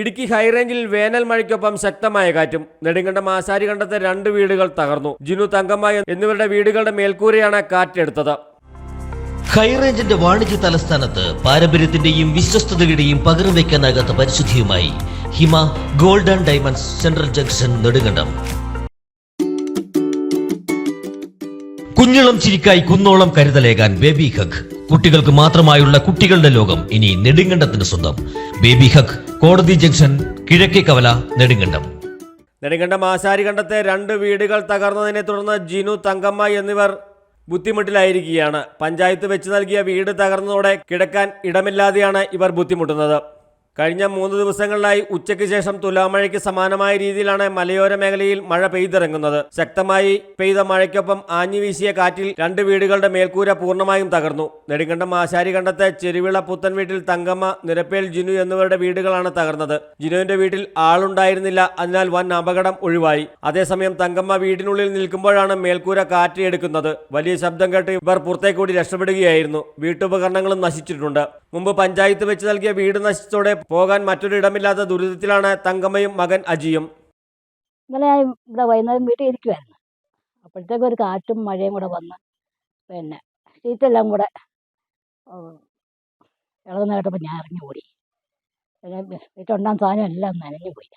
ഇടുക്കി ഹൈറേഞ്ചിൽ വേനൽ മഴയ്ക്കൊപ്പം ശക്തമായ കാറ്റും. നെടുങ്കണ്ടം ആശാരി കണ്ടത്തെ രണ്ട് വീടുകൾ തകർന്നു. ജിനു തങ്കമ്മ എന്നിവരുടെ വീടുകളുടെ മേൽക്കൂരയാണ് കാറ്റെടുത്തത്. ഹൈറേഞ്ചിന്റെ വാണിജ്യ തലസ്ഥാനത്ത് പാരമ്പര്യത്തിന്റെയും വിശ്വസ്തതയുടെയും പകരം വയ്ക്കാനാകാത്ത പരിശുദ്ധിയുമായി Hima golden diamonds central junction Nedumkandam. കുഞ്ഞളം ചിരിക്കായി കുന്നോളം കരുതലേകാൻ ബേബി ഹഗ്. കുട്ടികൾക്ക് മാത്രമായുള്ള കുട്ടികളുടെ ലോകം ഇനി നെടുങ്കണ്ടത്തിന് സ്വന്തം. ബേബി ഹഗ് കോടതി ജംഗ്ഷൻ കിഴക്കേ കവല നെടുങ്കണ്ടം. നെടുങ്കണ്ടം ആശാരി കണ്ടത്തെ രണ്ട് വീടുകൾ തകർന്നതിനെ തുടർന്ന് ജിനു തങ്കമ്മ എന്നിവർ ബുദ്ധിമുട്ടിലായിരിക്കുകയാണ്. പഞ്ചായത്ത് വെച്ച് നൽകിയ വീട് തകർന്നതോടെ കിടക്കാൻ ഇടമില്ലാതെയാണ് ഇവർ ബുദ്ധിമുട്ടുന്നത്. കഴിഞ്ഞ മൂന്ന് ദിവസങ്ങളിലായി ഉച്ചയ്ക്ക് ശേഷം തുലാമഴയ്ക്ക് സമാനമായ രീതിയിലാണ് മലയോര മേഖലയിൽ മഴ പെയ്തിറങ്ങുന്നത്. ശക്തമായി പെയ്ത മഴയ്ക്കൊപ്പം ആഞ്ഞു വീശിയ കാറ്റിൽ രണ്ട് വീടുകളുടെ മേൽക്കൂര പൂർണമായും തകർന്നു. നെടുങ്കണ്ടം ആശാരി കണ്ടത്തെ ചെരുവിള പുത്തൻ വീട്ടിൽ തങ്കമ്മ നിരപ്പേൽ ജിനു എന്നിവരുടെ വീടുകളാണ് തകർന്നത്. ജിനുവിന്റെ വീട്ടിൽ ആളുണ്ടായിരുന്നില്ല അതിനാൽ വൻ അപകടം ഒഴിവായി. അതേസമയം തങ്കമ്മ വീടിനുള്ളിൽ നിൽക്കുമ്പോഴാണ് മേൽക്കൂര കാറ്റിയെടുക്കുന്നത്. വലിയ ശബ്ദം കേട്ട് ഇവർ പുറത്തേക്കൂടി രക്ഷപ്പെടുകയായിരുന്നു. വീട്ടുപകരണങ്ങളും നശിച്ചിട്ടുണ്ട്. മുമ്പ് പഞ്ചായത്ത് വെച്ച് നൽകിയ വീട് നശിച്ചതോടെ പോകാൻ മറ്റൊരു ഇടമില്ലാത്ത ദുരിതത്തിലാണ് തങ്കമ്മയും മകൻ അജിയും. ഇന്നലെ ഞാൻ ഇവിടെ വൈകുന്നേരം വീട്ടിൽ ഇരിക്കുമായിരുന്നു അപ്പോഴത്തേക്കും ഒരു കാറ്റും മഴയും കൂടെ വന്ന് പിന്നെ ഷീറ്റെല്ലാം കൂടെ ഇളകുന്ന കേട്ടപ്പോൾ ഞാൻ ഇറങ്ങി ഓടി പിന്നെ വീട്ടുണ്ടാകുന്ന സാധനം എല്ലാം നനഞ്ഞു പോയി.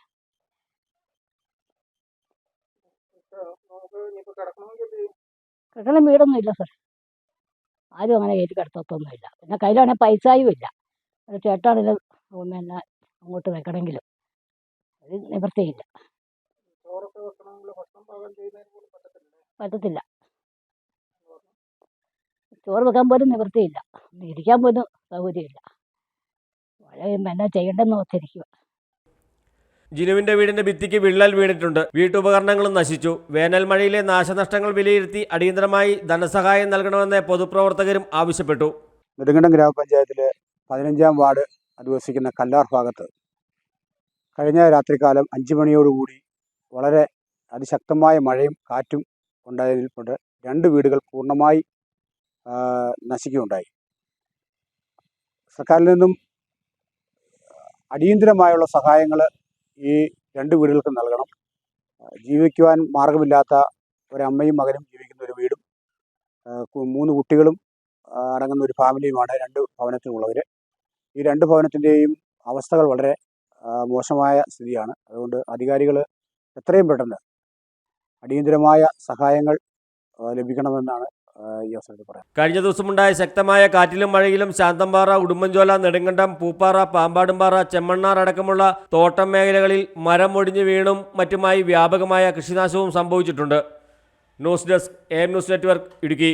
കിടക്കണം വീടൊന്നും ഇല്ല സാർ ആരും അങ്ങനെ കയറ്റി കിടത്തൊന്നുമില്ല. പിന്നെ കയ്യിലാണെങ്കിൽ പൈസയും ഇല്ല. ഒരു ചേട്ടാണെങ്കിലും തന്നെ അങ്ങോട്ട് വെക്കണമെങ്കിലും. ഒരു നിവൃത്തിയില്ല. പറ്റത്തില്ല. ചോറ് വെക്കാൻ പോലും നിവൃത്തിയില്ല. ഇരിക്കാൻ പോലും സൗകര്യമില്ല. മഴ പെയ്യുമ്പോൾ എന്നാ ചെയ്യണ്ടെന്ന് ഓർത്തിരിക്കുക ജിനുവിന്റെ വീടിന്റെ ഭിത്തിക്ക് വിള്ളൽ വീണിട്ടുണ്ട്. വീട്ടുപകരണങ്ങളും നശിച്ചു. വേനൽ മഴയിലെ നാശനഷ്ടങ്ങൾ വിലയിരുത്തി അടിയന്തരമായി ധനസഹായം നൽകണമെന്ന് പൊതുപ്രവർത്തകരും ആവശ്യപ്പെട്ടു. നെടുങ്കണ്ടം ഗ്രാമപഞ്ചായത്തിലെ പതിനഞ്ചാം വാർഡ് അധിവസിക്കുന്ന കല്ലാർ ഭാഗത്ത് കഴിഞ്ഞ രാത്രികാലം അഞ്ച് മണിയോടുകൂടി വളരെ അതിശക്തമായ മഴയും കാറ്റും ഉണ്ടായതിൽ രണ്ട് വീടുകൾ പൂർണമായി നശിക്കുകയുണ്ടായി. സർക്കാരിൽ നിന്നും അടിയന്തിരമായുള്ള സഹായങ്ങൾ ഈ രണ്ട് വീടുകൾക്ക് നൽകണം. ജീവിക്കുവാൻ മാർഗമില്ലാത്ത ഒരമ്മയും മകനും ജീവിക്കുന്ന ഒരു വീടും മൂന്ന് കുട്ടികളും അടങ്ങുന്ന ഒരു ഫാമിലിയുമാണ് രണ്ട് ഭവനത്തിലുള്ളവർ ഈ രണ്ട് ഭവനത്തിന്റെയും അവസ്ഥകൾ വളരെ മോശമായ സ്ഥിതിയാണ്. അതുകൊണ്ട് അധികാരികൾ എത്രയും പെട്ടെന്ന് അടിയന്തരമായ സഹായങ്ങൾ ലഭിക്കണമെന്നാണ് പറയാൻ കഴിഞ്ഞ ദിവസമുണ്ടായ ശക്തമായ കാറ്റിലും മഴയിലും ശാന്തമ്പാറ ഉടുമ്പൻചോല നെടുങ്കണ്ടം പൂപ്പാറ പാമ്പാടുംപാറ ചെമ്മണ്ണാർ അടക്കമുള്ള തോട്ടം മേഖലകളിൽ മരം ഒടിഞ്ഞു വീണും മറ്റുമായി വ്യാപകമായ കൃഷിനാശവും സംഭവിച്ചിട്ടുണ്ട്. News desk M news network Idukki.